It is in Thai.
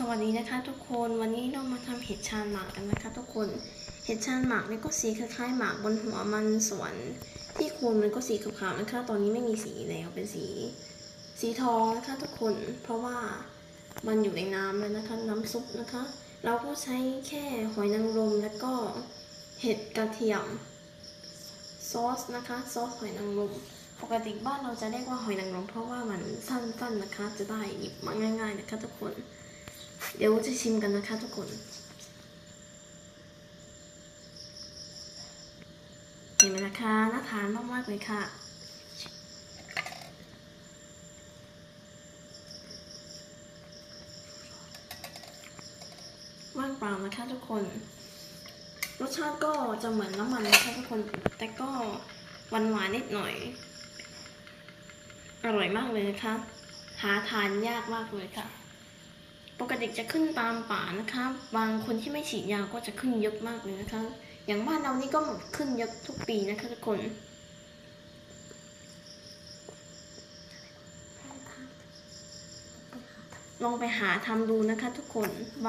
สวัสดีนะคะทุกคนวันนี้เรามาทำเห็ดชานหมากกันนะคะ ทุกคนเห็ดชานหมากเนี่ยก็สีคล้ายๆหมากบนหัวมันส่วนที่โคนมันก็สีขาวๆนะคะตอนนี้ไม่มีสีแล้วเป็นสี สีทองนะคะ ทุกคนเพราะว่ามันอยู่ในน้ำแล้วนะคะ น้ำซุปนะคะ เราก็ใช้แค่หอยนางรมแล้วก็เห็ดกระเทียมซอสนะคะซอสหอยนางรมปกติบ้านเราจะเรียกว่าหอยนางรมเพราะว่ามันสั้นๆนะคะ จะได้หยิบมาง่าย ๆ นะคะ ทุกคน เดี๋ยวจะชิมกันนะคะทุกคนเห็นไหมนะคะน่าทานมากๆเลยค่ะว่างเปล่านะคะทุกคน รสชาติก็จะเหมือนน้ำมันนะคะทุกคน แต่ก็หวานหวานนิดหน่อย อร่อยมากเลยนะคะ หาทานยากมากเลยค่ะ ปกติจะขึ้นตามป่านะคะบางคนที่ไม่ฉีดยาก็จะขึ้นเยอะมากเลยนะคะ อย่างบ้านเรานี่ก็ขึ้นเยอะทุกปีนะคะทุกคนลองไปหาทำดูนะคะทุกคนบา